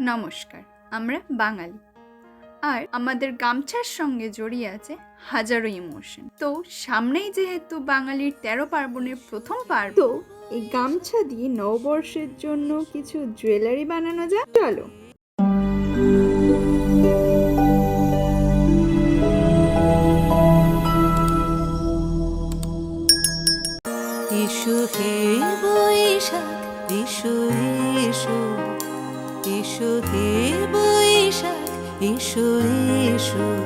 নমস্কার, আমরা বাঙালি। আর আমাদের গামছার সঙ্গে জড়িয়ে আছে হাজারো ইমোশন। তো সামনেই যেহেতু বাঙালির তেরো পার্বণের প্রথম পার্বণ তো এই গামছা দিয়ে নববর্ষের জন্য কিছু জুয়েলারি বানানো যায় চলো। এসো এসো তাপসনী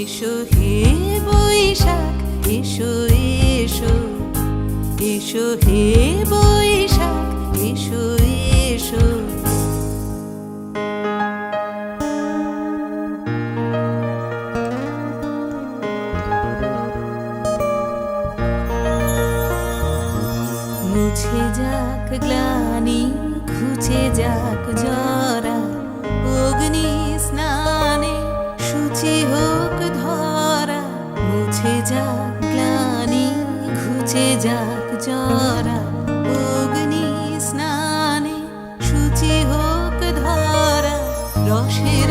এসো হে বৈশাখ, এসো এসো। এসো হে বৈশাখ, এসো এসো। মুছে যাক গ্লানি ঘুচে যাক জরা। জরা অগ্নি স্নানে শুচি হোক ধরা রসের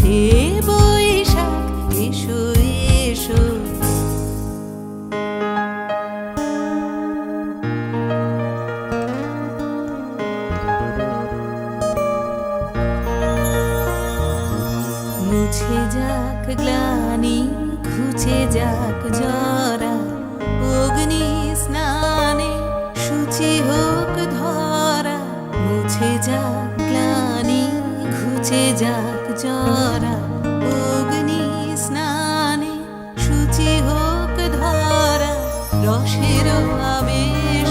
হে বৈশাখ, এসো এসো। মুছে যাক গ্লানি, খুঁজে যাক জরা, অগ্নি স্নানে সূচি হোক ধরা। মুছে যাক গ্লানি, খুঁজে যাক জরা অগ্নি স্নানে শুচি হোক ধরা রসের আবেশ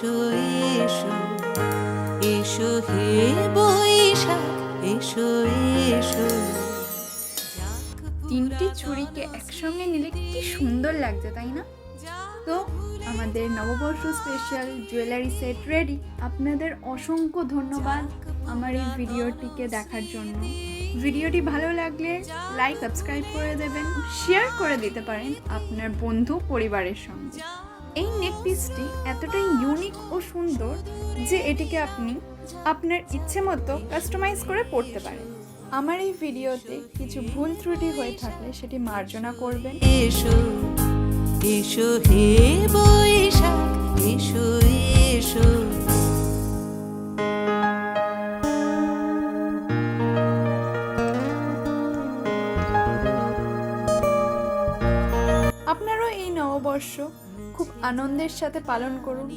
এসো এসো এসো হে বৈশাখ, এসো এসো। তিনটি ছুরিকে একসঙ্গে নিলে কি সুন্দর লাগছে, তাই না? তো আমাদের নববর্ষ স্পেশাল জুয়েলারি সেট রেডি আপনাদের অসংখ্য ধন্যবাদ আমার এই ভিডিওটিকে দেখার জন্য। ভিডিওটি ভালো লাগলে লাইক সাবস্ক্রাইব করে দেবেন শেয়ার করে দিতে পারেন আপনার বন্ধু পরিবারের সঙ্গে। এই নেক পিসটি এতটাই ইউনিক ও সুন্দর যে এটিকে আপনি আপনার ইচ্ছে মতো কাস্টমাইজ করে পড়তে পারেন। আমার এই ভিডিওতে কিছু ভুল ত্রুটি হয়ে থাকলে সেটি মার্জনা করবেন। এসো এসো হে বৈশাখ। আনন্দের সাথে পালন করুন।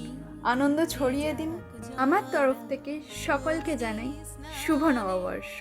আনন্দ ছড়িয়ে দিন। আমার তরফ থেকে সকলকে জানাই শুভ নববর্ষ।